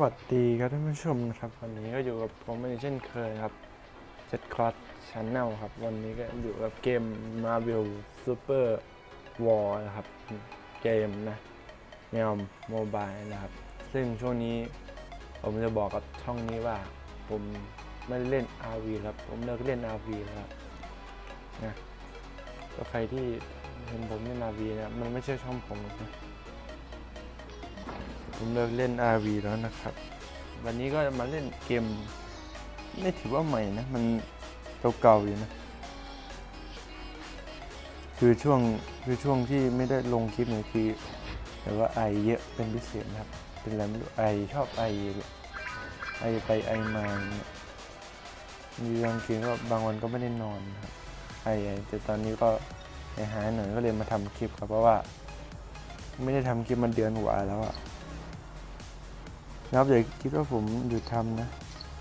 สวัสดีครับท่านผู้ชมนะครับ วันนี้ก็อยู่กับผมเหมือนเช่นเคยครับเจ็ดคอร์สชาแนลครับ วันนี้ก็อยู่กับเกม Marvel Super War นะครับ เกมนะแนวโมบายนะครับ ซึ่งช่วงนี้ผมจะบอกกับช่องนี้ว่า ผมไม่ได้เล่น RV แล้วผมเลิกเล่น RV แล้วนะก็ใครที่เห็นผมเล่น RV นะมันไม่ใช่ช่องผมนะ ผมเลิกเล่น RV แล้วนะครับ วันนี้ก็มาเล่นเกม ไม่ถือว่าใหม่นะ มันเก่าๆอยู่นะ คือช่วงคือช่วงที่ไม่ได้ลงคลิปเนี่ยคือแต่ว่าไอเยอะเป็นพิเศษนะครับ เป็นอะไรไม่รู้ไอชอบไอเลยไอไปไอมาเนี่ยมีบางทีก็บางวันก็ไม่ได้นอนนะครับไอแต่ตอนนี้ก็หายหายหน่อยก็เลยมาทำคลิปครับเพราะว่า ไม่ได้ทำคลิปมันเดือนกว่าแล้วอะ นะครับอย่าคิดว่าผมหยุดทำนะ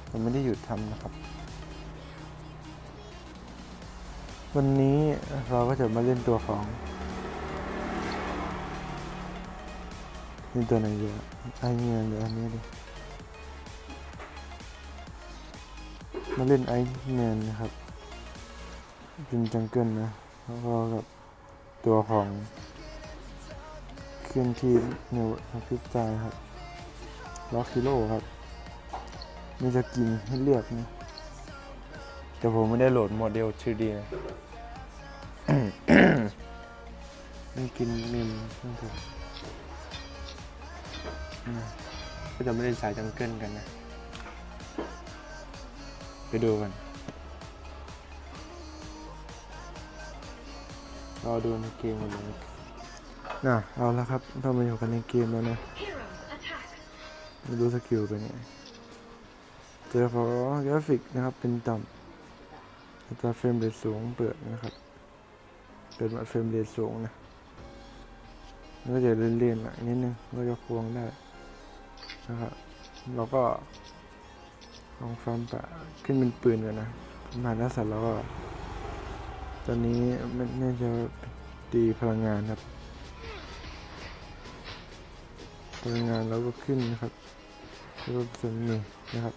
ผมไม่ได้หยุดทำนะครับ วันนี้เราก็จะมาเล่นตัวของนี่ตัวไหนเยอะไอเงียเดี๋ยวอันนี้ดิมาเล่นไอแมนนะครับเป็นจังเกิลนะแล้วก็กับตัวของเคลื่อนที่เนวพิบตายครับ ล็อกคิโลครับมีจะกินให้เลือกนะแต่ผมไม่ได้โหลดโมเดล 3D นะมันกินมิมทั้งผมอืมก็จะไม่ได้สายจังเกิลกันนะ ไปดูกันรอดูในเกมกันเลยน่ะเอาแล้วครับเรามาอยู่กันในเกมแล้วนะ ไม่รู้สกิลเป็นไงเจอขอกราฟิกนะครับเป็นต่ำอัตราเฟรมเรทสูงเปิดนะครับ เป็นวัดเฟรมเรทสูงนะก็จะเล่นๆหน่อยนิดนึงก็จะควงได้นะครับเราก็ลองฟาร์มปะขึ้นเป็นปืนกันนะมาแล้วเสร็จแล้วก็ ตอนนี้มันน่าจะตีพลังงานครับ พลังงานเราก็ขึ้นนะครับ แล้วก็ส่วนนี้นะครับ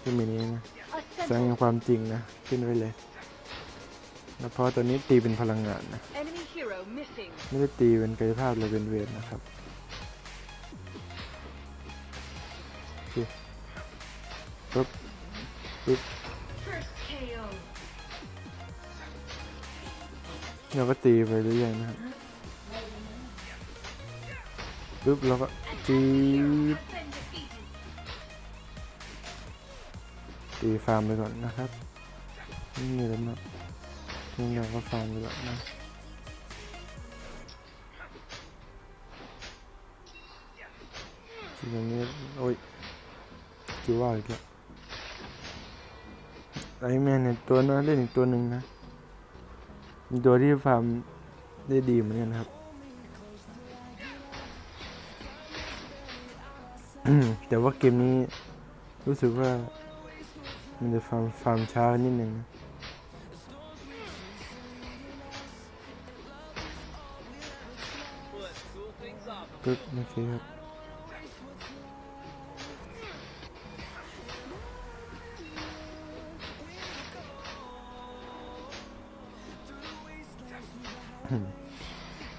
ที่มีนี้นะ A แสดง sentinel. ความจริงนะ ขึ้นไว้เลย แล้วพอตัวนี้ตีเป็นพลังงานนะ Enemy hero missing. ไม่ได้ตีเป็นกายภาพเลยเป็นเวทนะครับโอเคปึ๊บปึ๊บ First KO. เราก็ตีไปเรื่อยๆนะครับปึ๊บเราก็ An จี enemy hero บ ตีฟาร์มไปก่อนนะครับไม่มีอะไรมากนี่เราก็ฟาร์มไปก่อนนะทีนี้โอ้ยจิว่าอีกแล้วไอแมนเนี่ยตัวน้อยเล่นอีกตัวหนึ่งนะตัวที่ฟาร์มได้ดีเหมือนกันครับอืมแต่ว่าเกมนี้รู้สึกว่า มันจะฟาร์มฟาร์มช้านิดนึงนะปึ๊บโอเคครับ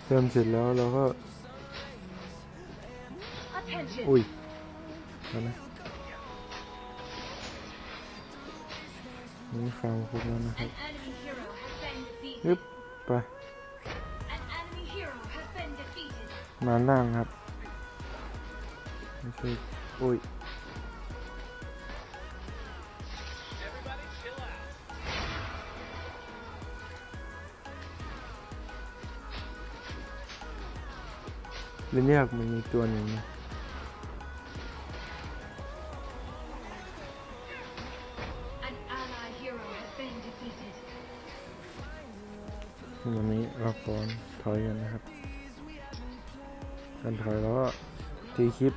เติมเสร็จแล้วเราก็ Attention. อุ้ยแล้วนะ นี่ฟาร์มครบแล้วนะครับ An enemy hero has been defeated. ยึบไป An enemy hero has been defeated. มาล่างครับไม่ใช่อุ้ยเล่นยากมันมีตัวหนึ่งนะ วันนี้เราพร้อนถอยกันนะครับการถอยแล้วก็ตีคลิป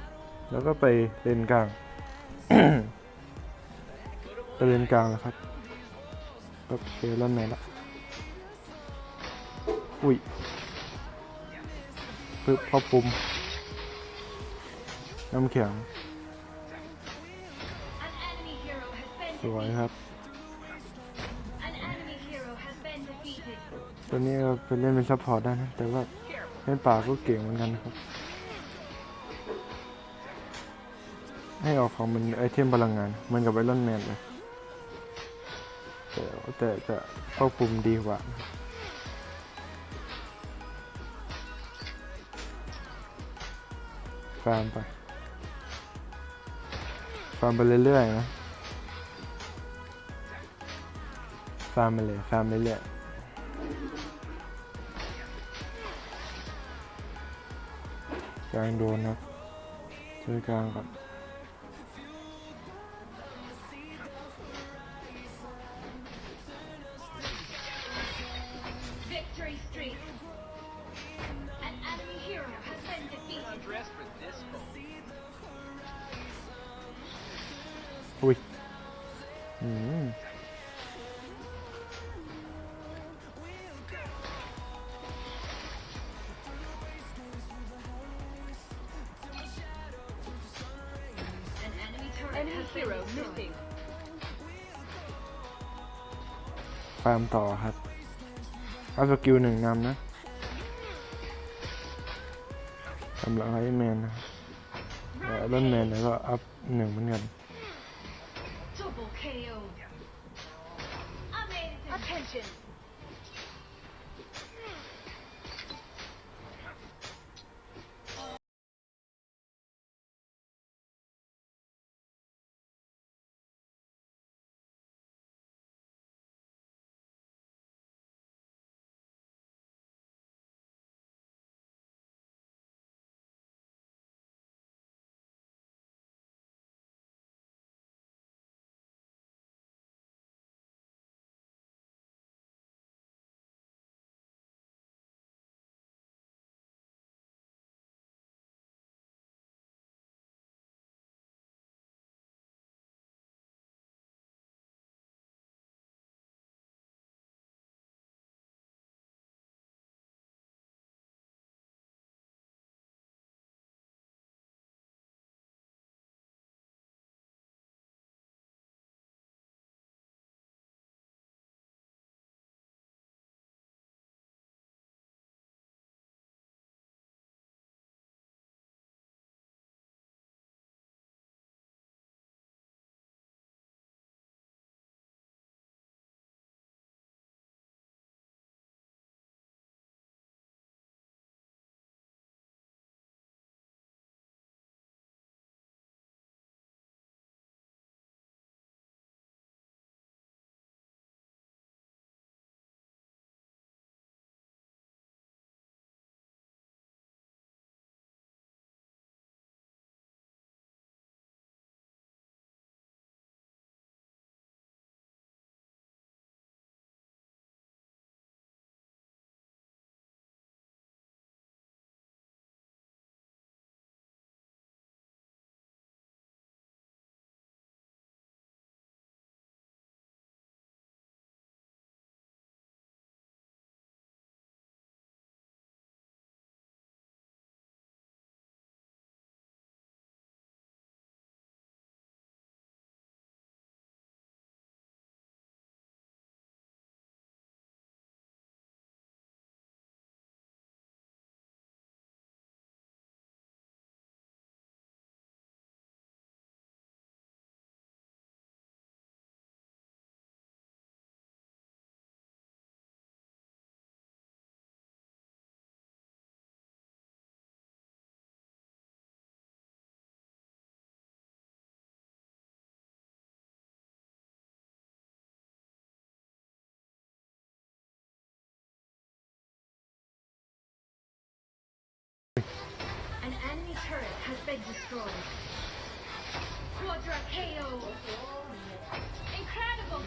แล้วก็ไปเลนกลางไปเลนกลางนะครับก็เคล่อนไหนละอุ้ยปึ๊บเข้ปุ่มน้ำแข็งสวยครับ ตัวนี้เราไปเล่นเป็นซัพพอร์ตได้นะ แต่ว่าเล่นป่าก็เก่งเหมือนกันนะครับ ให้ออกของมันไอเทมพลังงานเหมันกับไอรอนแมนเลย แต่แต่จะควบคุมดีกว่าฟาร์มไปฟาร์มไปเรื่อยๆนะฟาร์มไปเลยฟาร์มเรื่อยๆ กลางโดนครับช่วยกลางก่อน Zero missing. ฟาร์มต่อครับเอาสกิลหนึ่งนำนะสำหรับไอแมนนะไอรอนแมนแล้วก็อัพหนึ่งเหมือนกัน Double KO. Amazing. Attention. An enemy turret has been destroyed. Quadra KO. Incredible.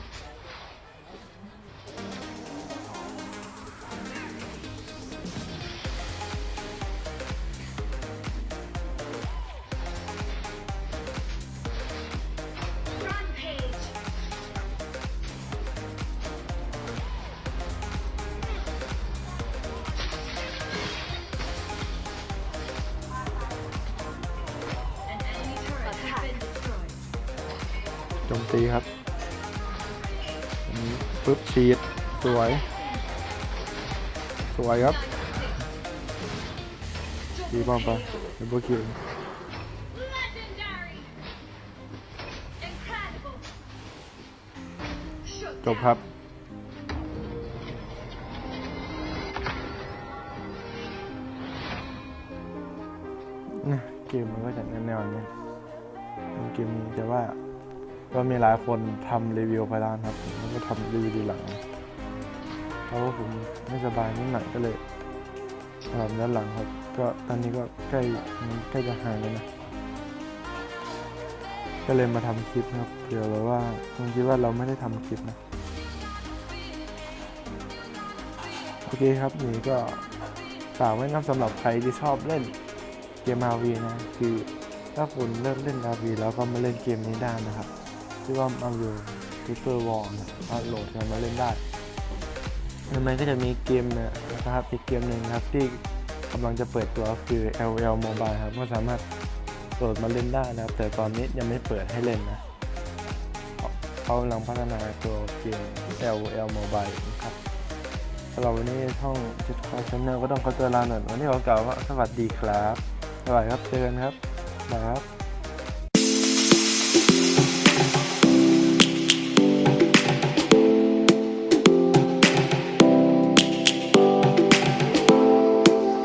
ตีครับปึ๊บฉีดสวย สวยครับดีป้อมไปเป็นโบคิว Legendary. Incredible. Shut จบครับเกมมันก็จะแนวๆนี้เป็นเกมนี้แต่ว่า ก็มีหลายคนทำรีวิวไปแล้วนครับผมก็ทำรีวิวดีหลังเพราะว่าผมไม่สบายนิดหน่อยก็เลยทำด้านหลังครับ ก็ตอนนี้ก็ใกล้ใกล้จะหายแล้วนะก็เลยมาทำคลิปนะครับเผื่อแบบว่าคุณคิดว่าเราไม่ได้ทำคลิปนะโอเคครับนี่ก็ฝากไว้นะครับสำหรับใครที่ชอบเล่นเกม RV นะ คือถ้าคุณเลิกเล่น RV แล้วก็มาเล่นเกมนี้ได้นะครับ ชื่อว่า RV Super War นะก็โหลดกันมาเล่นได้แล้วมันก็จะมีเกมนะครับอีกเกมหนึ่งนะครับที่กำลังจะเปิดตัวคือ LL Mobile ครับก็สามารถโหลดมาเล่นได้นะครับ แต่ตอนนี้ยังไม่เปิดให้เล่นนะเขากำลังพัฒนาตัวเกม LL Mobile นะครับสำหรับวันนี้ช่องจิตคอชแนลก็ต้องขอตัวลาหน่อยวันนี้ขอกล่าวว่าสวัสดีครับสวัสดีครับเจอกันครับบายครับ